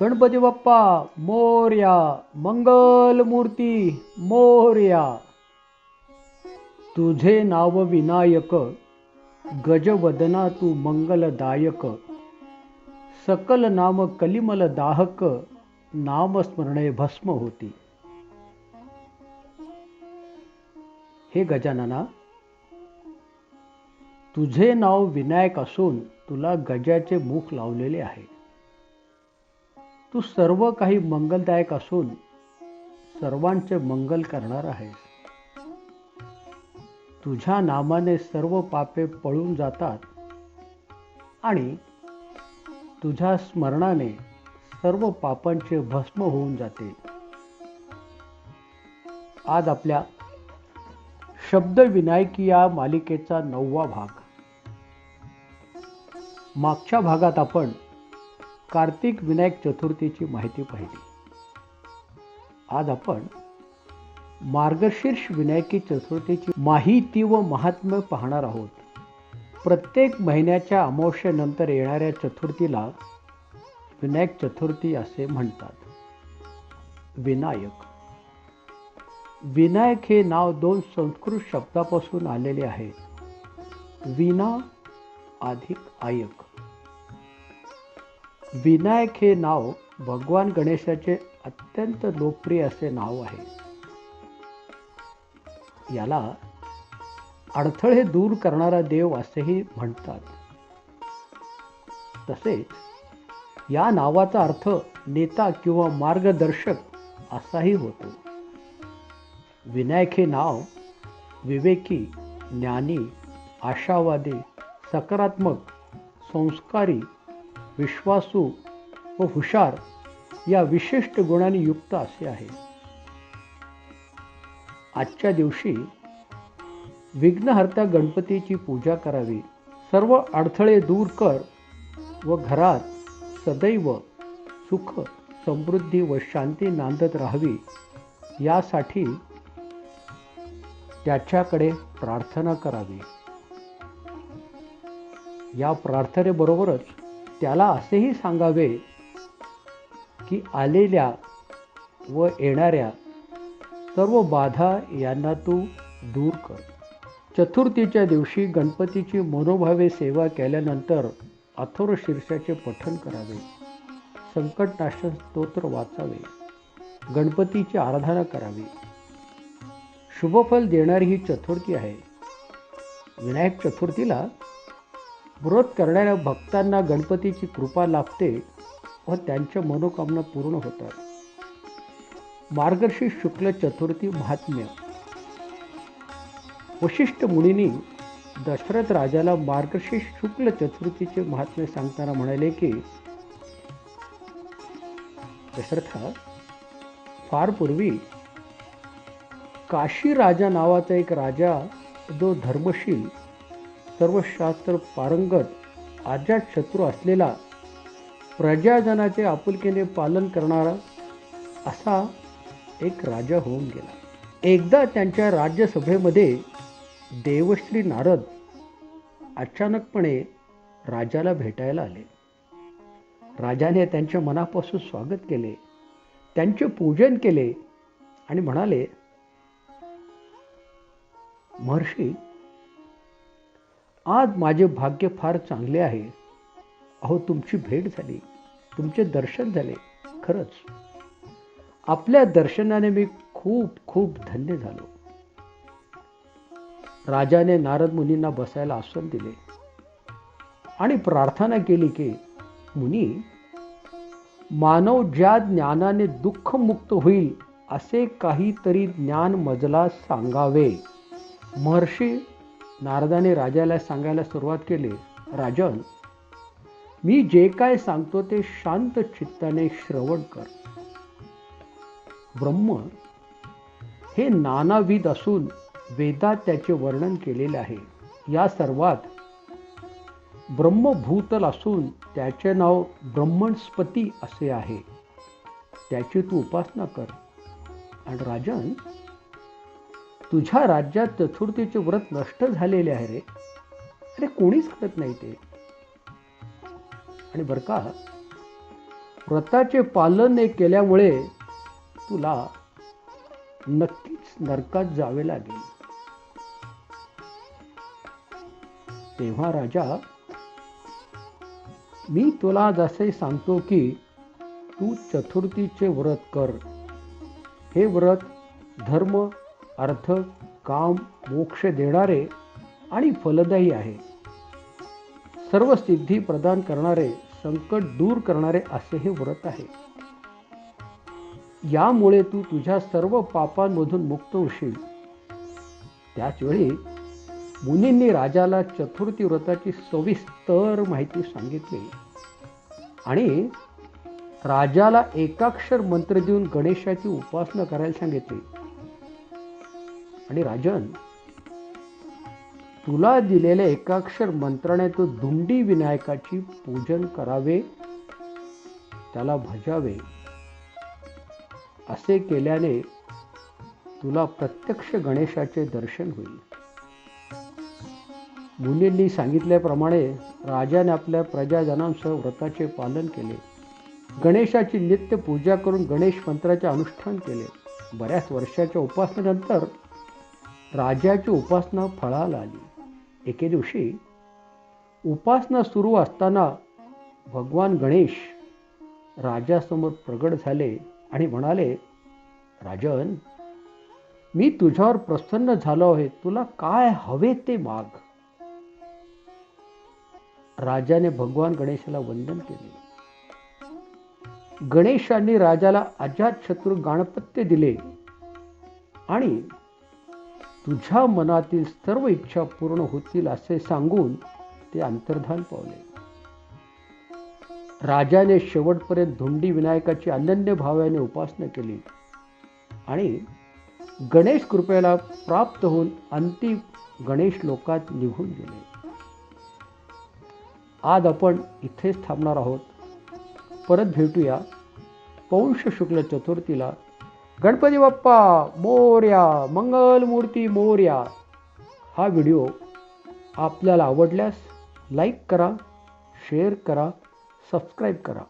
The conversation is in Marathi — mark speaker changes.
Speaker 1: गणपती बाप्पा मोर्या मंगल मूर्ती मोर्या. तुझे नाव विनायक गजवदना तू मंगलदायक. सकल नाम कलिमल दाहक नामस्मरणे भस्म होती. हे गजानना तुझे नाव विनायक असून तुला गजाचे मुख लावलेले आहे. तू सर्व काही मंगलदायक असून सर्वांचे मंगल करणार आहेस. तुझ्या नामाने सर्व पापे पळून जातात आणि तुझ्या स्मरणाने सर्व पापांचे भस्म होऊन जाते. आज आपल्या शब्दविनायकी या मालिकेचा नववा भाग. मागच्या भागात आपण कार्तिक विनायक चतुर्थीची माहिती पाहिली. आज आपण मार्गशीर्ष विनायकी चतुर्थीची माहिती व महात्म्य पाहणार आहोत. प्रत्येक महिन्याच्या अमावस्येनंतर येणाऱ्या चतुर्थीला विनायक चतुर्थी असे म्हणतात. विनायक. विनायक हे नाव दोन संस्कृत शब्दापासून आलेले आहे. विना अधिक आयक. विनायक हे नाव भगवान गणेशाचे अत्यंत लोकप्रिय असे नाव आहे. याला अडथळे दूर करणारा देव असेही म्हणतात. तसेच या नावाचा अर्थ नेता किंवा मार्गदर्शक असाही होतो. विनायक हे नाव विवेकी ज्ञानी आशावादी सकारात्मक संस्कारी विश्वासू व हुशार या विशिष्ट गुणांनी युक्त असे आहे. आजच्या दिवशी विघ्नहर्ता गणपतीची पूजा करावी सर्व अडथळे दूर कर व घरात सदैव सुख समृद्धी व शांती नांदत राहावी यासाठी त्याच्याकडे प्रार्थना करावी. या प्रार्थनेबरोबरच त्याला असेही सांगावे की आलेल्या व येणाऱ्या सर्व बाधा यांना तू दूर कर. चतुर्थीच्या दिवशी गणपतीची मनोभावे सेवा केल्यानंतर अथोर शीर्षाचे पठण करावे. संकटनाशन स्तोत्र वाचावे. गणपतीची आराधना करावी. शुभफल देणारी ही चतुर्थी आहे. विनायक चतुर्थीला व्रत करणाऱ्या भक्तांना गणपतीची कृपा लाभते व त्यांच्या मनोकामना पूर्ण होतात. मार्गशीर्ष शुक्ल चतुर्थी महात्म्य. वशिष्ठ मुनींनी दशरथ राजाला मार्गशीर्ष शुक्ल चतुर्थीचे महात्म्य सांगताना म्हणाले की दशरथा फार पूर्वी काशी राजा नावाचा एक राजा जो धर्मशील सर्वशास्त्र पारंगत आजात शत्रू असलेला प्रजाजनाचे आपुलकीने पालन करणारा असा एक राजा होऊन गेला. एकदा त्यांच्या राज्यसभेमध्ये देवश्री नारद अचानकपणे राजाला भेटायला आले. राजाने त्यांच्या मनापासून स्वागत केले. त्यांचे पूजन केले आणि म्हणाले महर्षी आज माझे भाग्य फार चांगले आहे. अहो तुमची भेट झाली. तुमचे दर्शन झाले. खरंच. आपल्या दर्शनाने मी खूप खूप धन्य झालो. राजाने नारद मुनींना बसायला आसन दिले. आणि प्रार्थना केली की मुनी मानव ज्या ज्ञानाने दुःखमुक्त होईल असे काहीतरी ज्ञान मजला सांगावे. महर्षी नारदाने राजाला सांगायला सुरुवात केली राजन मी जे काय सांगतो ते शांत चित्ताने श्रवण कर. ब्रह्म हे नानाविध असून वेदात त्याचे वर्णन केलेले आहे. या सर्वात ब्रह्मभूतल असून त्याचे नाव ब्रह्मणस्पती असे आहे. त्याची तू उपासना कर. आणि राजन तुझ्या राज्यात चतुर्थीचे व्रत नष्ट झालेले आहे रे. अरे कोणीच करत नाही ते. आणि बरं का व्रताचे पालन नाही केल्यामुळे तुला नक्कीच नरकात जावे लागेल. तेव्हा राजा मी तुला जसे सांगतो की तू चतुर्थीचे व्रत कर. हे व्रत धर्म अर्थ काम मोक्ष देणारे आणि फलदायी आहे. सर्व सिद्धी प्रदान करणारे संकट दूर करणारे असे हे व्रत आहे. यामुळे तू तुझ्या सर्व पापांमधून मुक्त होशील. त्याचवेळी मुनींनी राजाला चतुर्थी व्रताची सविस्तर माहिती सांगितली. आणि राजाला एकाक्षर मंत्र देऊन गणेशाची उपासना करायला सांगितली. आणि राजन तुला दिलेल्या एकाक्षर मंत्राने तू धुंडी विनायकाची पूजन करावे त्याला भजावे. असे केल्याने तुला प्रत्यक्ष गणेशाचे दर्शन होईल. मुनींनी सांगितल्याप्रमाणे राजाने आपल्या प्रजाजनांसह व्रताचे पालन केले. गणेशाची नित्य पूजा करून गणेश मंत्राचे अनुष्ठान केले. बऱ्याच वर्षाच्या उपासनेनंतर राजाची उपासना फळाला आली. एके दिवशी उपासना सुरू असताना भगवान गणेश राजासमोर प्रगट झाले आणि म्हणाले राजन मी तुझ्यावर प्रसन्न झालो आहे. तुला काय हवे ते माग. राजाने भगवान गणेशाला वंदन केले. गणेशांनी राजाला अजातशत्रू गाणपत्य दिले आणि तुझ्या मनातील सर्व इच्छा पूर्ण होतील असे सांगून ते अंतर्धान पावले. राजाने शेवटपर्यंत धोंडी विनायकाची अनन्य भाव्याने उपासना केली आणि गणेश कृपेला प्राप्त होऊन अंतिम गणेश लोकात निघून गेले. आज आपण इथेच थांबणार आहोत. परत भेटूया पौष शुक्ल चतुर्थीला गणपती बाप्पा मोर्या मंगलमूर्ती मोर्या. हा व्हिडिओ आपल्याला आवडल्यास लाईक करा शेअर करा सबस्क्राईब करा.